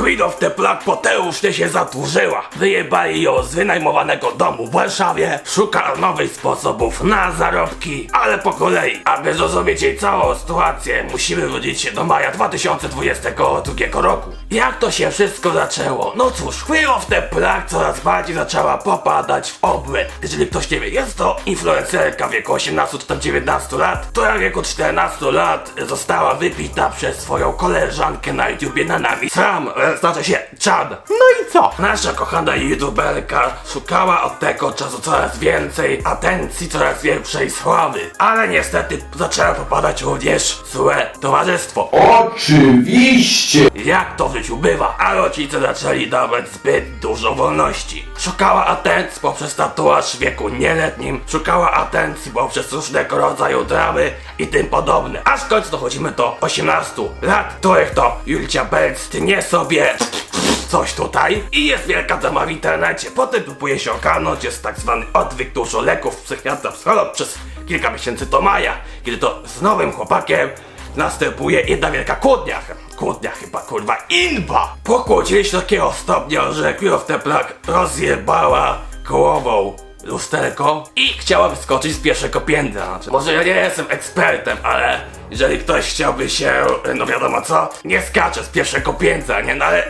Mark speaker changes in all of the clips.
Speaker 1: Queen of the Black potężnie się zadłużyła. Wyjebali ją z wynajmowanego domu w Warszawie. Szuka nowych sposobów na zarobki, ale po kolei. Aby zrozumieć jej całą sytuację, musimy wrócić się do maja 2022 roku. Jak to się wszystko zaczęło? No cóż, Queen of the Black coraz bardziej zaczęła popadać w obłęd. Jeżeli ktoś nie wie, jest to influencerka w wieku 18 czy tam 19 lat, która w wieku 14 lat została wypita przez swoją koleżankę na YouTubie na nami Sam, znaczy się Chad.
Speaker 2: No i co?
Speaker 1: Nasza kochana youtuberka szukała od tego czasu coraz więcej atencji, coraz większej sławy. Ale niestety zaczęła popadać również w złe towarzystwo.
Speaker 2: Oczywiście!
Speaker 1: Jak to w życiu bywa, a rodzice zaczęli dawać zbyt dużo wolności. Szukała atencji poprzez tatuaż w wieku nieletnim, szukała atencji poprzez różnego rodzaju dramy i tym podobne. Aż w końcu dochodzimy do 18 lat, których to Julcia Belc tnie sobie coś tutaj i jest wielka dama w internecie. Potem próbuje się ogarnąć, jest tak zwany odwyk dużo leków, psychiatra, psycholog przez kilka miesięcy do maja, kiedy to z nowym chłopakiem następuje jedna wielka kłótnia. Kłótnia chyba, kurwa, inba! Pokłócili się takiego stopnia, że the Black rozjebała głową lusterko i chciała wyskoczyć z pierwszego piętra. Znaczy, może ja nie jestem ekspertem, ale jeżeli ktoś chciałby się, no wiadomo co, nie skacze z pierwszego piętra, nie? No ale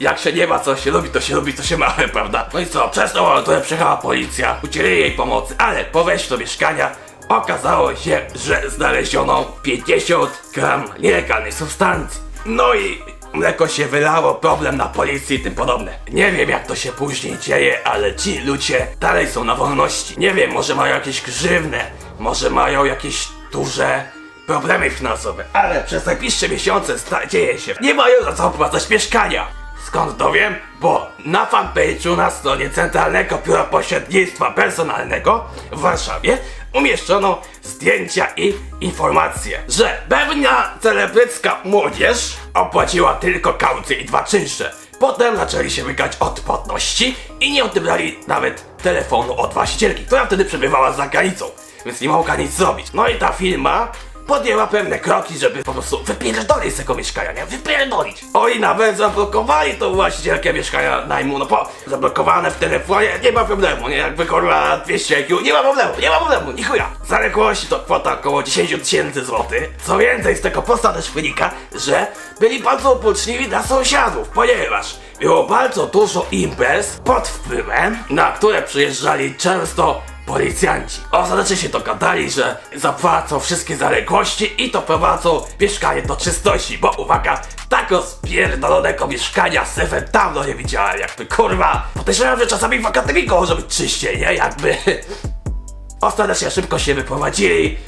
Speaker 1: jak się nie ma co się lubi, to się lubi, to się ma, prawda? No i co, przez tą awanturę przyjechała policja, udzielili jej pomocy, ale po wejściu do mieszkania okazało się, że znaleziono 50 gram nielegalnej substancji. No i mleko się wylało, problem na policji i tym podobne. Nie wiem jak to się później dzieje, ale ci ludzie dalej są na wolności. Nie wiem, może mają jakieś grzywne, może mają jakieś duże problemy finansowe, ale przez najbliższe miesiące dzieje się. Nie mają za co opłacać mieszkania. Skąd to wiem? Bo na fanpage'u na stronie Centralnego Biura Pośrednictwa Personalnego w Warszawie umieszczono zdjęcia i informacje, że pewna celebrycka młodzież opłaciła tylko kaucję i dwa czynsze. Potem zaczęli się wykać od płatności i nie odebrali nawet telefonu od właścicielki, która wtedy przebywała za granicą, więc nie mogła nic zrobić. No i ta firma podjęła pewne kroki, żeby po prostu wypierdolić z tego mieszkania, nie? Wypierdolić! Oni nawet zablokowali tą właścicielkę mieszkania najmu, no po zablokowane w telefonie, nie ma problemu, nie? Jakby kurwa 200 IQ, nie ma problemu, nie ma problemu, ni chuja! Zaległości to kwota około 10 tysięcy złotych. Co więcej, z tego posta też wynika, że byli bardzo upoczniwi dla sąsiadów, ponieważ było bardzo dużo imprez pod wpływem, na które przyjeżdżali często Policjanci ostatecznie się dogadali, że zapłacą wszystkie zaległości i doprowadzą mieszkanie do czystości, bo uwaga, tak rozpierdolonego mieszkania sefem dawno nie widziałem, jakby kurwa, podejrzewam, że czasami w akademiku może być czyściej, nie? Jakby... Ostatecznie szybko się wyprowadzili,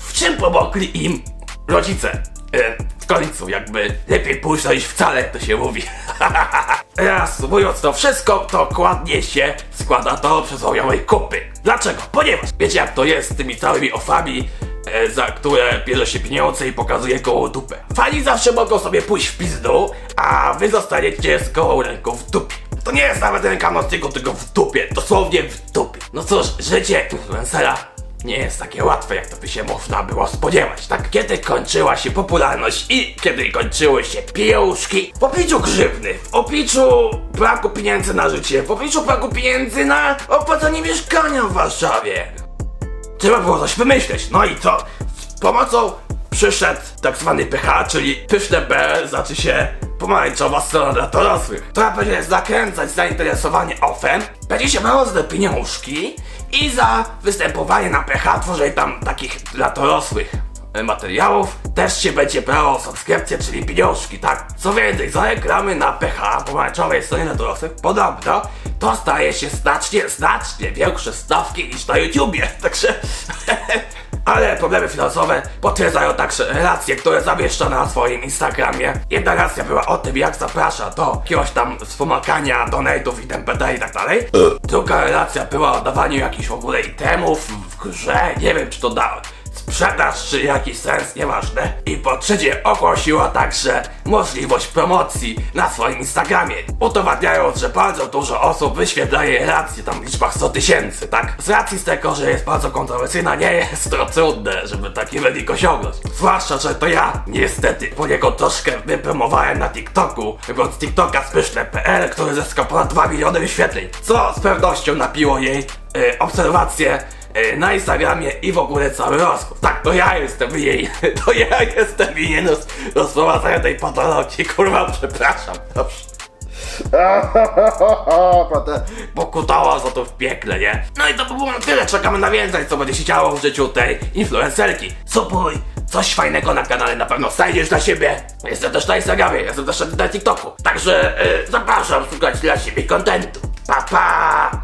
Speaker 1: w czym pomogli im rodzice. E, w końcu, jakby lepiej późno niż wcale, to się mówi. Reasumując to wszystko, dokładnie się składa do przysłowiowej kupy. Dlaczego? Ponieważ wiecie jak to jest z tymi całymi ofami, e, za które bierze się pieniądze i pokazuje gołą dupę. Fani zawsze mogą sobie pójść w pizdu, a wy zostaniecie z gołą ręką w dupie. To nie jest nawet ręka nocnego, tylko w dupie, dosłownie w dupie. No cóż, życie influencera nie jest takie łatwe, jak to by się można było spodziewać. Tak, kiedy kończyła się popularność i kiedy kończyły się pieniążki, w obliczu grzywny, w obliczu braku pieniędzy na życie, w obliczu braku pieniędzy na opłacanie mieszkania w Warszawie. Trzeba było coś wymyśleć. No i co? Z pomocą przyszedł tak zwany PH, czyli pyszne B, znaczy się pomarańczowa strona dla dorosłych, która będzie zakręcać zainteresowanie OFEM, będzie się mało za pieniążki i za występowanie na PH tworzenie tam takich dla dorosłych e, materiałów. Też się będzie brało subskrypcję, czyli pieniążki, tak? Co więcej, za reklamy na PH, pomarańczowej stronie dla dorosłych, podobno to staje się znacznie, znacznie większe stawki niż na YouTubie, także... Ale problemy finansowe potwierdzają także relacje, które zamieszcza na swoim Instagramie. Jedna relacja była o tym, jak zaprasza do jakiegoś tam wspomagania, donate'ów i TPD i tak dalej. Druga relacja była o dawaniu jakichś w ogóle itemów w grze, nie wiem czy to da sprzedaż czy jakiś sens, nieważne. I po trzecie ogłosiła także możliwość promocji na swoim Instagramie, udowadniając, że bardzo dużo osób wyświetla jej relacje tam w liczbach 100 tysięcy, tak? Z racji z tego, że jest bardzo kontrowersyjna, nie jest to trudne, żeby taki wynik osiągnąć. Zwłaszcza, że to ja, niestety, poniekąd troszkę wypromowałem na TikToku, robiąc TikToka z pyszne.pl, który zyskał ponad 2 miliony wyświetleń, co z pewnością napiło jej e, obserwacje na Instagramie i w ogóle cały rozkład. Tak, to ja jestem jej, to ja jestem winien roz, rozprowadzania tej patologii, kurwa, przepraszam, dobrze. Pokutała za to w piekle, nie? No i to by było na tyle, czekamy na więcej, co będzie się działo w życiu tej influencerki. Subuj, coś fajnego na kanale na pewno znajdziesz dla siebie. Jestem też na Instagramie, jestem też na TikToku. Także y, zapraszam szukać dla siebie kontentu. Pa, pa!